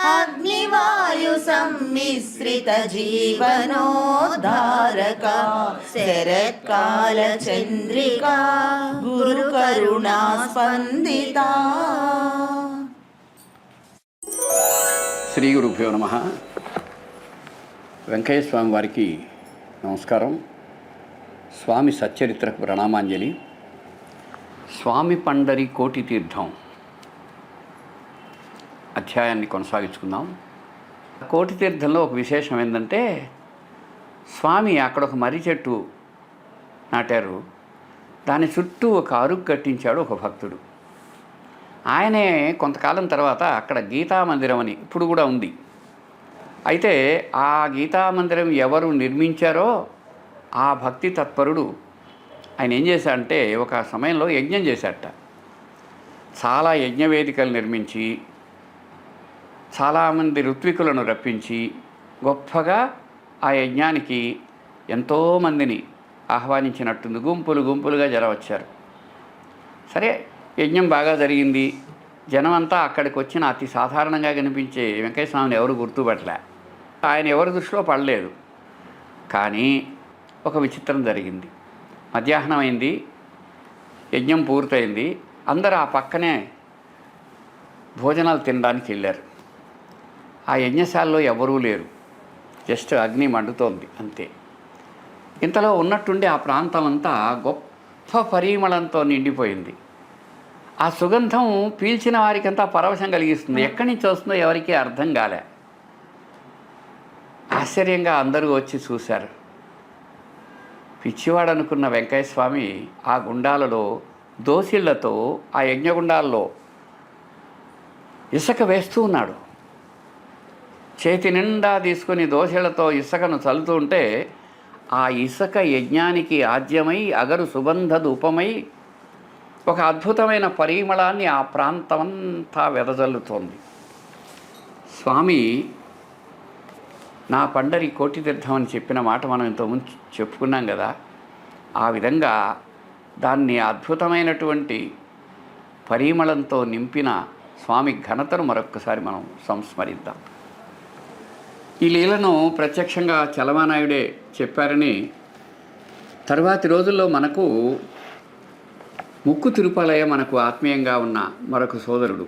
అగ్నివాయు సమ్మిశ్రిత జీవనోద్ధారక శరత్కాల చంద్రిక గురు కరుణా స్పందిత. శ్రీ గురుభ్యో నమ. వెంకయ్య స్వామి వారికి నమస్కారం. స్వామి సచ్చరిత్రకు ప్రణామాంజలి. స్వామి పండరి కోటి తీర్థం. అధ్యాయాన్ని కొనసాగించుకుందాం. కోటి తీర్థంలో ఒక విశేషం ఏంటంటే స్వామి అక్కడ ఒక మర్రి చెట్టు నాటారు. దాని చుట్టూ ఒక అరుగు కట్టించాడు ఒక భక్తుడు. ఆయనే కొంతకాలం తర్వాత అక్కడ గీతా మందిరం అని ఇప్పుడు కూడా ఉంది. అయితే ఆ గీతా మందిరం ఎవరు నిర్మించారో ఆ భక్తి తత్పరుడు ఆయన ఏం చేశాడంటే ఒక సమయంలో యజ్ఞం చేశాడట. చాలా యజ్ఞ వేదికలు నిర్మించి చాలామంది ఋత్వికులను రప్పించి గొప్పగా ఆ యజ్ఞానికి ఎంతోమందిని ఆహ్వానించినట్టుంది. గుంపులు గుంపులుగా జర వచ్చారు సరే యజ్ఞం బాగా జరిగింది. జనం అంతా అక్కడికి వచ్చిన అతి సాధారణంగా కనిపించే వెంకయ్య స్వామిని ఎవరు గుర్తుపట్టలే. ఆయన ఎవరి దృష్టిలో పడలేదు. కానీ ఒక విచిత్రం జరిగింది. మధ్యాహ్నం అయింది. యజ్ఞం పూర్తయింది. అందరూ ఆ పక్కనే భోజనాలు తినడానికి వెళ్ళారు. ఆ యజ్ఞశాలలో ఎవరూ లేరు. జస్ట్ అగ్ని మండుతోంది అంతే. ఇంతలో ఉన్నట్టుండి ఆ ప్రాంతం అంతా గొప్ప పరిమళంతో నిండిపోయింది. ఆ సుగంధం పీల్చిన వారికంతా పరవశం కలిగిస్తుంది. ఎక్కడి నుంచి వస్తుందో ఎవరికీ అర్థం కాలే. ఆశ్చర్యంగా అందరూ వచ్చి చూశారు. పిచ్చివాడనుకున్న వెంకయ్య స్వామి ఆ గుండాలలో దోసిళ్ళతో ఆ యజ్ఞగుండాల్లో ఇసుక వేస్తూ ఉన్నాడు. చేతి నిండా తీసుకుని దోశలతో ఇసుకను చల్లుతుంటే ఆ ఇసుక యజ్ఞానికి ఆద్యమై అగరు సుగంధ ధూపమై ఒక అద్భుతమైన పరిమళాన్ని ఆ ప్రాంతమంతా వెదజల్లుతోంది. స్వామి నా పండరి కోటి తీర్థం అని చెప్పిన మాట మనం ఇంతకుముందు చెప్పుకున్నాం కదా ఆ విధంగా దాన్ని అద్భుతమైనటువంటి పరిమళంతో నింపిన స్వామి ఘనతను మరొక్కసారి మనం సంస్మరిద్దాం. ఈ లీలను ప్రత్యక్షంగా చలమానాయుడే చెప్పారని తర్వాతి రోజుల్లో మనకు ముక్కు తిరుపాలయ మనకు ఆత్మీయంగా ఉన్న మరొక సోదరుడు.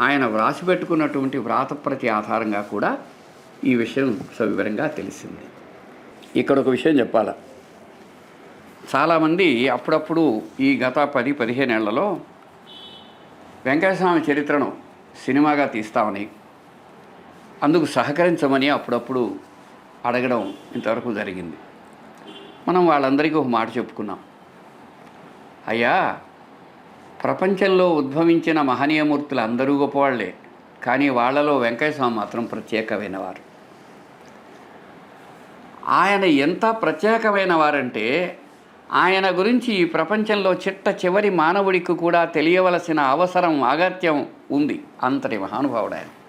ఆయన వ్రాసి పెట్టుకున్నటువంటి వ్రాతప్రతి ఆధారంగా కూడా ఈ విషయం సవివరంగా తెలిసింది. ఇక్కడ ఒక విషయం చెప్పాల? చాలామంది అప్పుడప్పుడు ఈ గత పది పదిహేను ఏళ్ళలో వెంకటస్వామి చరిత్రను సినిమాగా తీస్తామని అందుకు సహకరించమని అప్పుడప్పుడు అడగడం ఇంతవరకు జరిగింది. మనం వాళ్ళందరికీ ఒక మాట చెప్పుకున్నాం. అయ్యా ప్రపంచంలో ఉద్భవించిన మహనీయమూర్తులు అందరూ గొప్పవాళ్ళే కానీ వాళ్ళలో వెంకయ్య స్వామి మాత్రం ప్రత్యేకమైన వారు ఆయన ఎంత ప్రత్యేకమైన వారంటే ఆయన గురించి ఈ ప్రపంచంలో చిట్ట చివరి మానవుడికి కూడా తెలియవలసిన అవసరం అగత్యం ఉంది. అంతటి మహానుభావుడు ఆయన.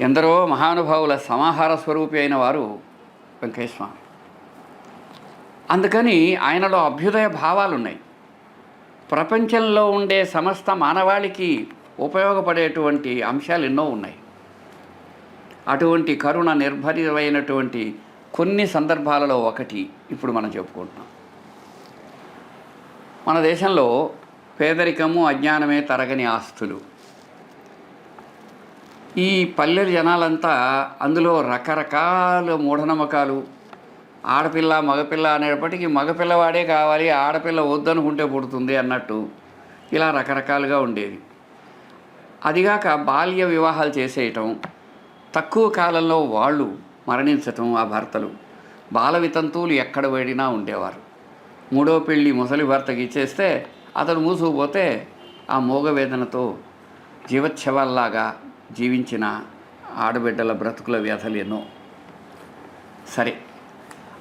ఎందరో మహానుభావుల సమాహార స్వరూపి అయిన వారు వెంకయ్య అందుకని ఆయనలో అభ్యుదయ భావాలు ఉన్నాయి ప్రపంచంలో ఉండే సమస్త మానవాళికి ఉపయోగపడేటువంటి అంశాలు ఎన్నో ఉన్నాయి. అటువంటి కరుణ నిర్భరితమైనటువంటి కొన్ని సందర్భాలలో ఒకటి ఇప్పుడు మనం చెప్పుకుంటున్నాం. మన దేశంలో పేదరికము అజ్ఞానమే తరగని ఆస్తులు. ఈ పల్లెలు జనాలంతా అందులో రకరకాల మూఢనమ్మకాలు. ఆడపిల్ల మగపిల్ల అనేటప్పటికీ మగపిల్లవాడే కావాలి ఆడపిల్ల వద్దనుకుంటే పుడుతుంది అన్నట్టు ఇలా రకరకాలుగా ఉండేది. అదిగాక బాల్య వివాహాలు చేసేయటం తక్కువ కాలంలో వాళ్ళు మరణించటం ఆ భర్తలు. బాల వితంతువులు ఎక్కడ వేడినా ఉండేవారు. మూడో పెళ్ళి ముసలి భర్తకి ఇచ్చేస్తే అతను మూసుకుపోతే ఆ మోగవేదనతో వేదనతో జీవించిన ఆడబిడ్డల బ్రతుకుల వ్యధలు ఎన్నో. సరే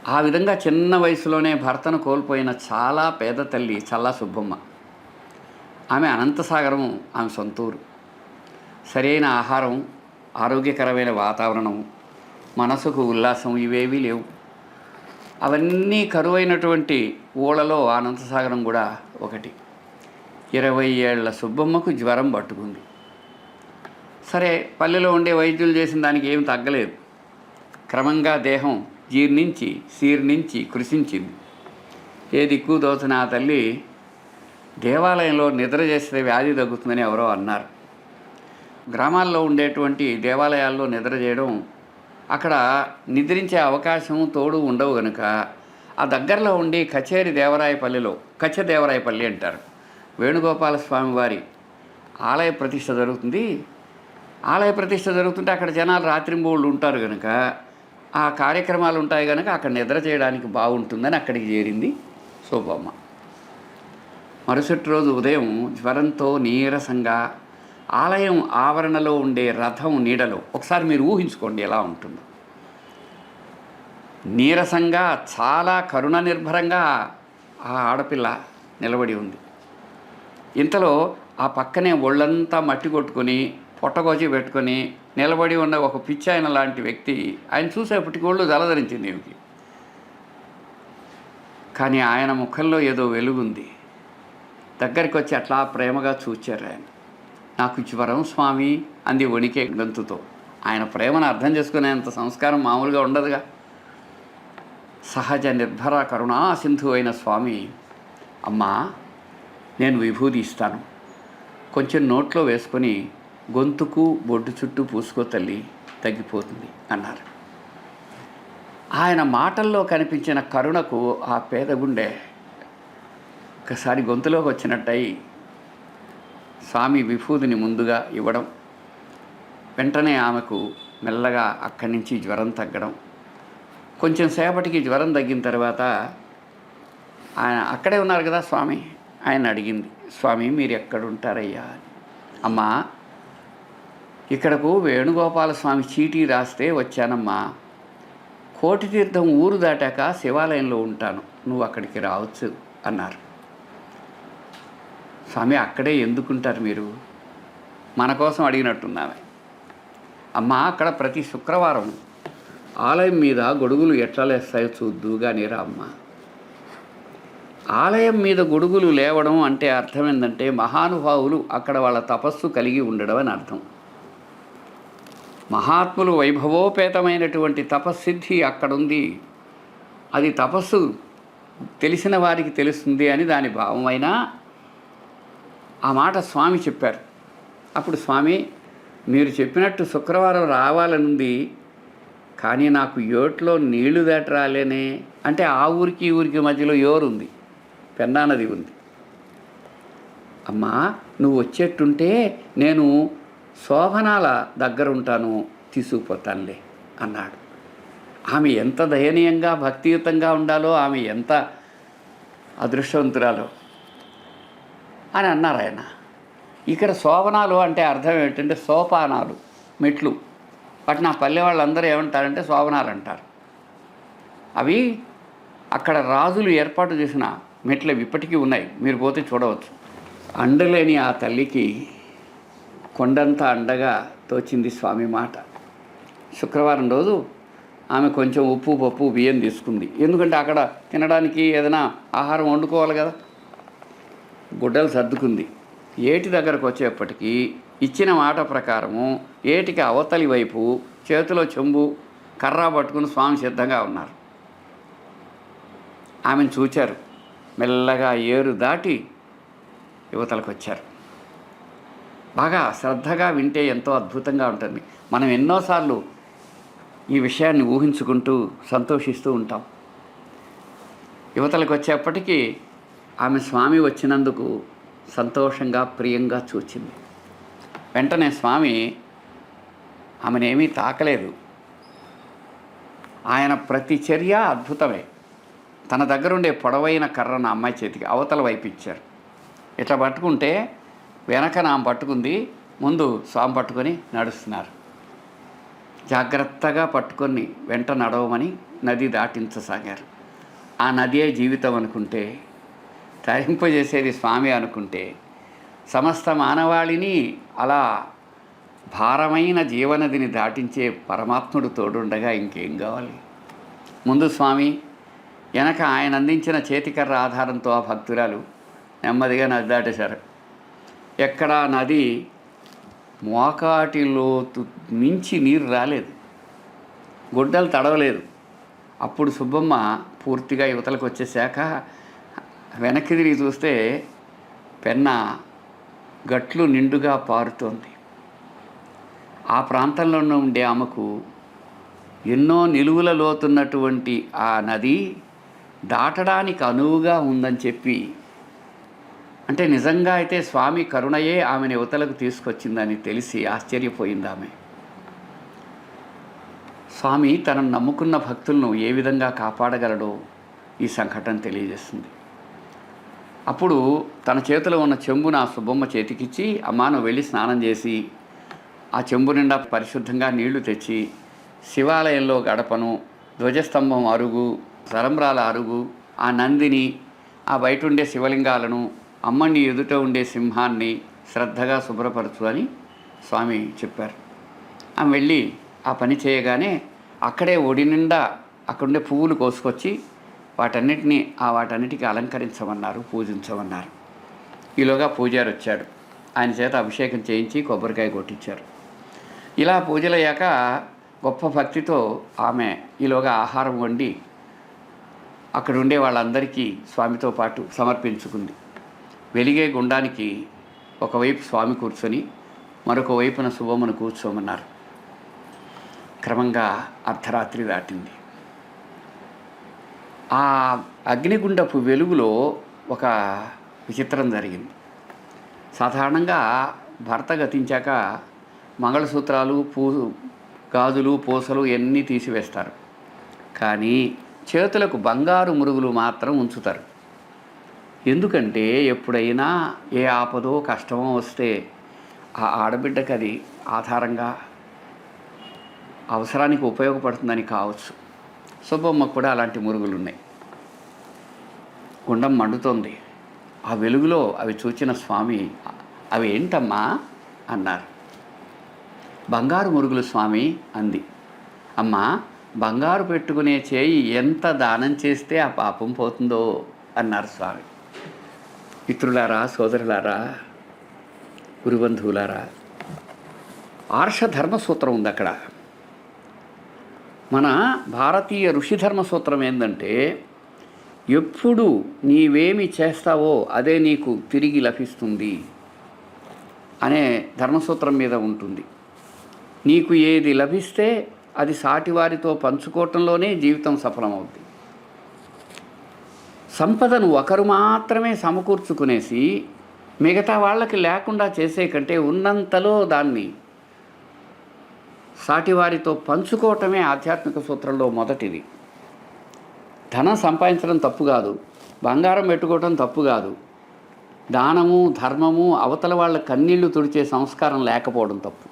ఆ విధంగా చిన్న వయసులోనే భర్తను కోల్పోయిన చాలా పేద తల్లి చల్లా సుబ్బమ్మ. ఆమె అనంతసాగరం ఆమె సొంతూరు. సరైన ఆహారం ఆరోగ్యకరమైన వాతావరణం మనసుకు ఉల్లాసం ఇవేవీ లేవు. అవన్నీ కరువైనటువంటి ఊళ్ళలో అనంతసాగరం కూడా ఒకటి. ఇరవై ఏళ్ళ సుబ్బమ్మకు జ్వరం పట్టుకుంది. సరే పల్లెలో ఉండే వైద్యులు చేసిన దానికి ఏం తగ్గలేదు. క్రమంగా దేహం జీర్ణించి శీర్ణించి కృషించింది. ఏ దిక్కు దోచిన ఆ తల్లి దేవాలయంలో నిద్ర చేస్తే వ్యాధి తగ్గుతుందని ఎవరో అన్నారు. గ్రామాల్లో ఉండేటువంటి దేవాలయాల్లో నిద్ర చేయడం అక్కడ నిద్రించే అవకాశం తోడు ఉండవు గనుక ఆ దగ్గరలో ఉండి కచేరి దేవరాయపల్లిలో కచ్చ దేవరాయపల్లి అంటారు. వేణుగోపాల స్వామి వారి ఆలయ ప్రతిష్ట జరుగుతుంది. ఆలయ ప్రతిష్ట జరుగుతుంటే అక్కడ జనాలు రాత్రింబోళ్ళు ఉంటారు కనుక ఆ కార్యక్రమాలు ఉంటాయి కనుక అక్కడ నిద్ర చేయడానికి బాగుంటుందని అక్కడికి చేరింది శోభమ్మ మరుసటి రోజు ఉదయం జ్వరంతో నీరసంగా ఆలయం ఆవరణలో ఉండే రథం నీడలో ఒకసారి మీరు ఊహించుకోండి ఎలా ఉంటుందో. నీరసంగా చాలా కరుణ నిర్భరంగా ఆ ఆడపిల్ల నిలబడి ఉంది. ఇంతలో ఆ పక్కనే ఒళ్ళంతా మట్టి కొట్టుకొని పొట్టగోచి పెట్టుకొని నిలబడి ఉన్న ఒక పిచ్చాయన లాంటి వ్యక్తి ఆయన చూసేపటికి ఒళ్ళు జలధరించింది ఈమెకి. కానీ ఆయన ముఖంలో ఏదో వెలుగుంది. దగ్గరికి వచ్చి అట్లా ప్రేమగా చూచారు ఆయన. నాకు జ్వరం స్వామి అంది వణికే గొంతుతో. ఆయన ప్రేమను అర్థం చేసుకునేంత సంస్కారం మామూలుగా ఉండదుగా. సహజ నిర్భర కరుణా సింధు అయిన స్వామి అమ్మా నేను విభూది ఇస్తాను. కొంచెం నోట్లో వేసుకొని గొంతుకు బొడ్డు చుట్టూ పూసుకో తల్లి తగ్గిపోతుంది అన్నారు. ఆయన మాటల్లో కనిపించిన కరుణకు ఆ పేద గుండె ఒకసారి గొంతులోకి వచ్చినట్టయి స్వామి విభూదిని ముందుగా ఇవ్వడం వెంటనే ఆమెకు మెల్లగా అక్కడి నుంచి జ్వరం తగ్గడం కొంచెం సేపటికి జ్వరం తగ్గిన తర్వాత ఆయన అక్కడే ఉన్నారు కదా స్వామి? ఆయన అడిగింది. స్వామి మీరు ఎక్కడుంటారయ్యా అని. అమ్మా ఇక్కడకు వేణుగోపాల స్వామి చీటీ రాస్తే వచ్చానమ్మా. కోటి తీర్థం ఊరు దాటాక శివాలయంలో ఉంటాను. నువ్వు అక్కడికి రావచ్చు అన్నారు. స్వామి అక్కడే ఎందుకుంటారు మీరు? మన కోసం అడిగినట్టున్నామే అమ్మ అక్కడ ప్రతి శుక్రవారం ఆలయం మీద గొడుగులు ఎట్లా లేస్తాయో చూద్దు కానీ రామ్మ ఆలయం మీద గొడుగులు లేవడం అంటే అర్థం ఏంటంటే మహానుభావులు అక్కడ వాళ్ళ తపస్సు కలిగి ఉండడం అని అర్థం. మహాత్ములు వైభవోపేతమైనటువంటి తపస్సిద్ధి అక్కడుంది. అది తపస్సు తెలిసిన వారికి తెలుస్తుంది అని దాని భావమైనా ఆ మాట స్వామి చెప్పారు. అప్పుడు స్వామి మీరు చెప్పినట్టు శుక్రవారం రావాలనుంది కానీ నాకు యోట్లో నీళ్ళు దాటరాలేనే. అంటే ఆ ఊరికి ఈ ఊరికి మధ్యలో యోరుంది పెన్నా నది ఉంది. అమ్మా నువ్వు వచ్చేట్టుంటే నేను శోభనాల దగ్గర ఉంటాను తీసుకుపోతానులే అన్నాడు. ఆమె ఎంత దయనీయంగా భక్తియుతంగా ఉండాలో ఆమె ఎంత అదృష్టవంతురాలో అని అన్నారు ఆయన. ఇక్కడ శోభనాలు అంటే అర్థం ఏంటంటే సోపానాలు మెట్లు. వాటిని నా పల్లె వాళ్ళందరూ ఏమంటారంటే శోభనాలు అంటారు. అవి అక్కడ రాజులు ఏర్పాటు చేసిన మెట్లు ఇప్పటికీ ఉన్నాయి. మీరు పోతే చూడవచ్చు. అండలేని ఆ తల్లికి కొండంత అండగా తోచింది స్వామి మాట. శుక్రవారం రోజు ఆమె కొంచెం ఉప్పు పప్పు బియ్యం తీసుకుంది. ఎందుకంటే అక్కడ తినడానికి ఏదైనా ఆహారం వండుకోవాలి కదా. గుడ్డలు సర్దుకుంది. ఏటి దగ్గరకు వచ్చేప్పటికీ ఇచ్చిన మాట ప్రకారము ఏటికి అవతలి వైపు చేతిలో చెంబు కర్ర పట్టుకుని స్వామి సిద్ధంగా ఉన్నారు. ఆమెను చూచారు. మెల్లగా ఏరు దాటి యువతలకు వచ్చారు. బాగా శ్రద్ధగా వింటే ఎంతో అద్భుతంగా ఉంటుంది. మనం ఎన్నోసార్లు ఈ విషయాన్ని ఊహించుకుంటూ సంతోషిస్తూ ఉంటాం. యువతలకు వచ్చేప్పటికీ ఆమె స్వామి వచ్చినందుకు సంతోషంగా ప్రియంగా చూచింది. వెంటనే స్వామి ఆమెనేమీ తాకలేదు. ఆయన ప్రతి చర్య అద్భుతమే. తన దగ్గరుండే పొడవైన కర్రను అమ్మాయి చేతికి అవతల వైపు ఇచ్చారు. ఇట్లా పట్టుకుంటే వెనక నాం పట్టుకుంది ముందు స్వామి పట్టుకొని నడుస్తున్నారు. జాగ్రత్తగా పట్టుకొని వెంట నడవమని నది దాటించసాగారు. ఆ నదియే జీవితం అనుకుంటే తరింపజేసేది స్వామి అనుకుంటే సమస్త మానవాళిని అలా భారమైన జీవనదిని దాటించే పరమాత్ముడు తోడుండగా ఇంకేం కావాలి? ముందు స్వామి వెనక ఆయన అందించిన చేతికర్ర ఆధారంతో ఆ భక్తురాలు నెమ్మదిగా నది దాటేశారు. ఎక్కడ నది మోకాటి లోతు మించి నీరు రాలేదు. గుడ్డలు తడవలేదు. అప్పుడు సుబ్బమ్మ పూర్తిగా యువతలకు వచ్చేసాక వెనక్కి తిరిగి చూస్తే పెన్న గట్లు నిండుగా పారుతోంది. ఆ ప్రాంతంలో ఉండే ఆమెకు ఎన్నో నిలువుల లోతున్నటువంటి ఆ నది దాటడానికి అనువుగా ఉందని చెప్పి అంటే నిజంగా అయితే స్వామి కరుణయే ఆమెను యువతలకు తీసుకొచ్చిందని తెలిసి ఆశ్చర్యపోయింది ఆమె. స్వామి తనను నమ్ముకున్న భక్తులను ఏ విధంగా కాపాడగలడో ఈ సంఘటన తెలియజేస్తుంది. అప్పుడు తన చేతిలో ఉన్న చెంబును ఆ సుబ్బమ్మ చేతికిచ్చి అమ్మాను వెళ్ళి స్నానం చేసి ఆ చెంబు నిండా పరిశుద్ధంగా నీళ్ళు తెచ్చి శివాలయంలో గడపను ధ్వజస్తంభం అరుగు సరంబ్రాల అరుగు ఆ నందిని ఆ బయట ఉండే శివలింగాలను అమ్మని ఎదుట ఉండే సింహాన్ని శ్రద్ధగా శుభ్రపరచు అని స్వామి చెప్పారు. ఆమె వెళ్ళి ఆ పని చేయగానే అక్కడే ఒడి నిండా అక్కడుండే పువ్వులు కోసుకొచ్చి వాటన్నిటిని ఆ వాటన్నిటికీ అలంకరించమన్నారు పూజించమన్నారు. ఈలోగా పూజారు వచ్చాడు. ఆయన చేత అభిషేకం చేయించి కొబ్బరికాయ కొట్టించారు. ఇలా పూజలయ్యాక గొప్ప భక్తితో ఆమె ఈలోగా ఆహారం వండి అక్కడ ఉండే వాళ్ళందరికీ స్వామితో పాటు సమర్పించుకుంది. వెలిగే గుండానికి ఒకవైపు స్వామి కూర్చొని మరొక వైపున శుభమును కూర్చోమన్నారు. క్రమంగా అర్ధరాత్రి దాటింది. ఆ అగ్నిగుండపు వెలుగులో ఒక విచిత్రం జరిగింది. సాధారణంగా భర్త గతించాక మంగళసూత్రాలు పూ గాజులు పూసలు ఇవన్నీ తీసివేస్తారు. కానీ చేతులకు బంగారు మురుగులు మాత్రం ఉంచుతారు. ఎందుకంటే ఎప్పుడైనా ఏ ఆపదో కష్టమో వస్తే ఆ ఆడబిడ్డకి అది ఆధారంగా అవసరానికి ఉపయోగపడుతుందని కావచ్చు. సుబ్బమ్మకు కూడా అలాంటి మురుగులు ఉన్నాయి గుండం మండుతోంది. ఆ వెలుగులో అవి చూచిన స్వామి అవి ఏంటమ్మా అన్నారు. బంగారు మురుగులు స్వామి అంది. అమ్మా బంగారు పెట్టుకునే చేయి ఎంత దానం చేస్తే ఆ పాపం పోతుందో అన్నారు స్వామి. మిత్రులారా సోదరులారా గురుబంధువులారా ఆర్ష సూత్రం ఉంది అక్కడ మన భారతీయ ఋషి ధర్మసూత్రం ఏంటంటే ఎప్పుడు నీవేమి చేస్తావో అదే నీకు తిరిగి లభిస్తుంది అనే ధర్మసూత్రం మీద ఉంటుంది. నీకు ఏది లభిస్తే అది సాటివారితో పంచుకోవటంలోనే జీవితం సఫలమవుద్ది. సంపదను ఒకరు మాత్రమే సమకూర్చుకునేసి మిగతా వాళ్ళకి లేకుండా చేసే కంటే ఉన్నంతలో దాన్ని సాటివారితో పంచుకోవటమే ఆధ్యాత్మిక సూత్రంలో మొదటిది. ధనం సంపాదించడం తప్పు కాదు. బంగారం పెట్టుకోవటం తప్పు కాదు. దానము ధర్మము అవతల వాళ్ళ కన్నీళ్ళు తుడిచే సంస్కారం లేకపోవడం తప్పు.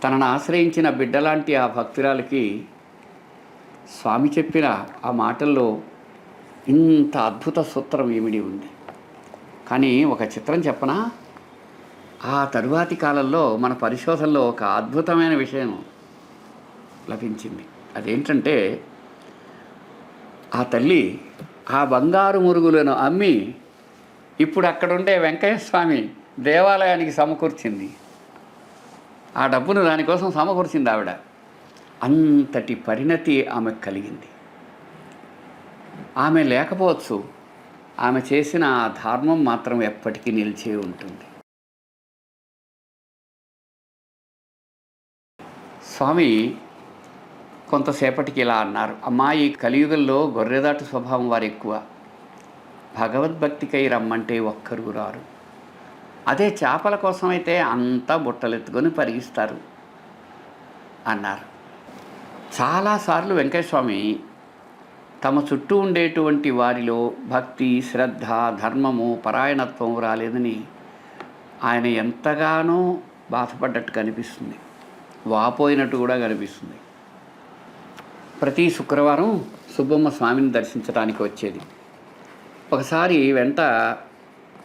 తనను ఆశ్రయించిన బిడ్డలాంటి ఆ భక్తురాలకి స్వామి చెప్పిన ఆ మాటల్లో ఇంత అద్భుత సూత్రం ఏమిడి ఉంది? కానీ ఒక చిత్రం చెప్పనా? ఆ తరువాతి కాలంలో మన పరిశోధనలో ఒక అద్భుతమైన విషయం లభించింది. అదేంటంటే ఆ తల్లి ఆ బంగారు మురుగులను అమ్మి ఇప్పుడు అక్కడుండే వెంకయ్య స్వామి దేవాలయానికి సమకూర్చింది. ఆ డబ్బును దానికోసం సమకూర్చింది ఆవిడ. అంతటి పరిణతి ఆమెకు కలిగింది. ఆమె లేకపోవచ్చు. ఆమె చేసిన ఆ ధర్మం మాత్రం ఎప్పటికీ నిలిచే ఉంటుంది. స్వామి కొంతసేపటికి ఇలా అన్నారు. అమ్మా ఈ కలియుగంలో గొర్రెదాటు స్వభావం వారు ఎక్కువ. భగవద్భక్తికై రమ్మంటే ఒక్కరు రారు. అదే చేపల కోసమైతే అంతా బుట్టలెత్తుకొని పరిగిస్తారు అన్నారు. చాలాసార్లు వెంకటస్వామి తమ చుట్టూ ఉండేటువంటి వారిలో భక్తి శ్రద్ధ ధర్మము పరాయణత్వం రాలేదని ఆయన ఎంతగానో బాధపడ్డట్టు కనిపిస్తుంది. వాపోయినట్టు కూడా కనిపిస్తుంది. ప్రతి శుక్రవారం సుబ్బమ్మ స్వామిని దర్శించడానికి వచ్చేది. ఒకసారి వెంట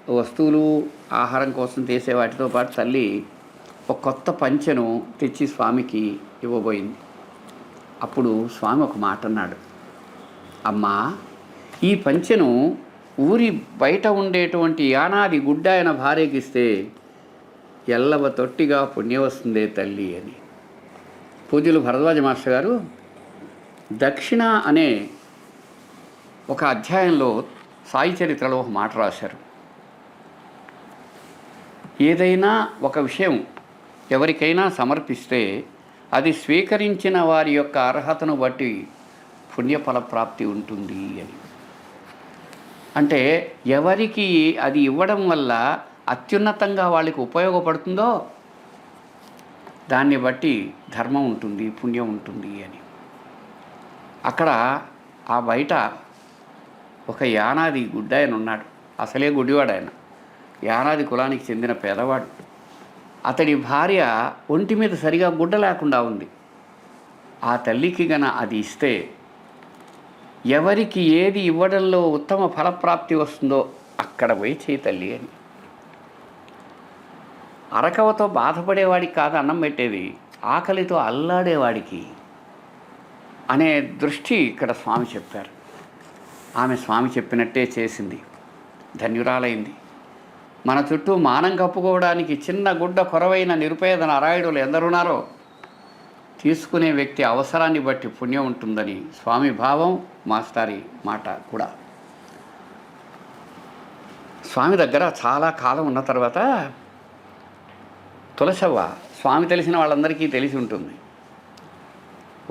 వస్తువులు ఆహారం కోసం చేసే వాటితో పాటు తల్లి ఒక కొత్త పంచెను తెచ్చి స్వామికి ఇవ్వబోయింది. అప్పుడు స్వామి ఒక మాట అన్నాడు. అమ్మా ఈ పంచెను ఊరి బయట ఉండేటువంటి యానాది గుడ్డ ఆయన భార్యకిస్తే ఎల్లవ తొట్టిగా పుణ్యం వస్తుందే తల్లి అని. పూజలు భరద్వాజ మాస్టర్ గారు దక్షిణ అనే ఒక అధ్యాయంలో సాయి చరిత్రలో ఒక మాట రాశారు. ఏదైనా ఒక విషయం ఎవరికైనా సమర్పిస్తే అది స్వీకరించిన వారి యొక్క అర్హతను బట్టి పుణ్యఫల ప్రాప్తి ఉంటుంది అని. అంటే ఎవరికి అది ఇవ్వడం వల్ల అత్యున్నతంగా వాళ్ళకి ఉపయోగపడుతుందో దాన్ని బట్టి ధర్మం ఉంటుంది పుణ్యం ఉంటుంది అని. అక్కడ ఆ బయట ఒక యానాది గుడ్డ ఆయన ఉన్నాడు. అసలే గుడివాడు ఆయన యానాది కులానికి చెందిన పేదవాడు. అతడి భార్య ఒంటి మీద సరిగా గుడ్డ లేకుండా ఉంది. ఆ తల్లికి గన అది ఇస్తే ఎవరికి ఏది ఇవ్వడంలో ఉత్తమ ఫలప్రాప్తి వస్తుందో అక్కడ పోయి చేయి తల్లి అని. అరకవతో బాధపడేవాడికి కాదు అన్నం పెట్టేది ఆకలితో అల్లాడేవాడికి అనే దృష్టి ఇక్కడ స్వామి చెప్పారు. ఆమె స్వామి చెప్పినట్టే చేసింది. ధన్యురాలైంది. మన చుట్టూ మానం కప్పుకోవడానికి చిన్న గుడ్డ కొరవైన నిరుపేద నారాయణులు ఎందరున్నారో తీసుకునే వ్యక్తి అవసరాన్ని బట్టి పుణ్యం ఉంటుందని స్వామి భావం మాస్టారి మాట కూడా. స్వామి దగ్గర చాలా కాలం ఉన్న తర్వాత తులసవ్వ స్వామి తెలిసిన వాళ్ళందరికీ తెలిసి ఉంటుంది.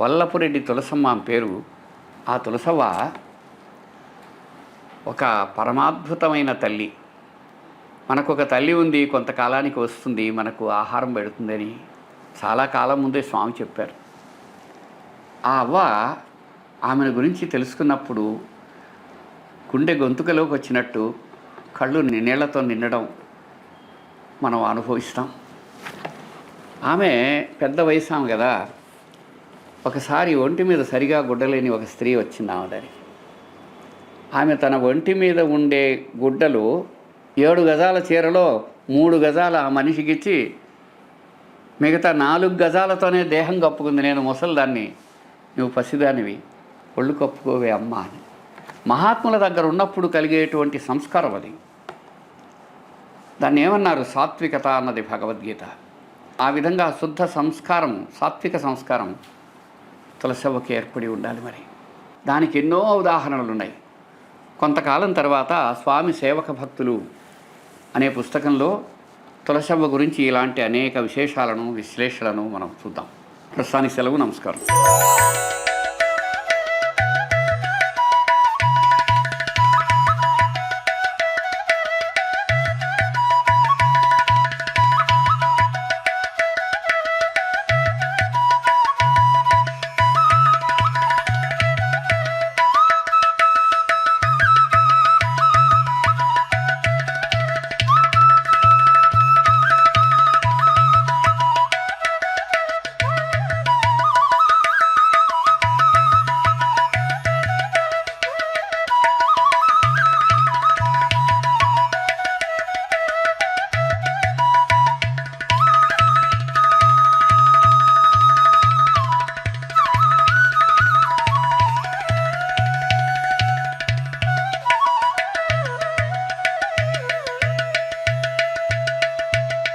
వల్లపురెడ్డి తులసమ్మ పేరు. ఆ తులసవ్వ ఒక పరమాద్భుతమైన తల్లి. మనకు ఒక తల్లి ఉంది కొంతకాలానికి వస్తుంది మనకు ఆహారం పెడుతుందని చాలా కాలం ముందే స్వామి చెప్పారు. ఆ అవ్వ ఆమెను గురించి తెలుసుకున్నప్పుడు గుండె గొంతుకలోకి వచ్చినట్టు కళ్ళు నీళ్ళతో నిండడం మనం అనుభవిస్తాం. ఆమె పెద్ద వయసు ఆమె కదా. ఒకసారి ఒంటి మీద సరిగా గుడ్డలేని ఒక స్త్రీ వచ్చింది ఆమె దానికి ఆమె తన ఒంటి మీద ఉండే గుడ్డలు ఏడు గజాల చీరలో మూడు గజాల ఆ మనిషికిచ్చి మిగతా నాలుగు గజాలతోనే దేహం కప్పుకుంది నేను ముసలిదాన్ని. నువ్వు పసిదానివి. ఒళ్ళు కప్పుకోవే అమ్మ అని. మహాత్ముల దగ్గర ఉన్నప్పుడు కలిగేటువంటి సంస్కారం అది. దాన్ని ఏమన్నారు సాత్వికత అన్నది భగవద్గీత. ఆ విధంగా శుద్ధ సంస్కారం సాత్విక సంస్కారం తులసవ్వకి ఏర్పడి ఉండాలి మరి. దానికి ఎన్నో ఉదాహరణలు ఉన్నాయి కొంతకాలం తర్వాత స్వామి సేవక భక్తులు అనే పుస్తకంలో తులసవ్వ గురించి ఇలాంటి అనేక విశేషాలను విశ్లేషణను మనం చూద్దాం. ప్రస్తుతానికి సెలవు నమస్కారం.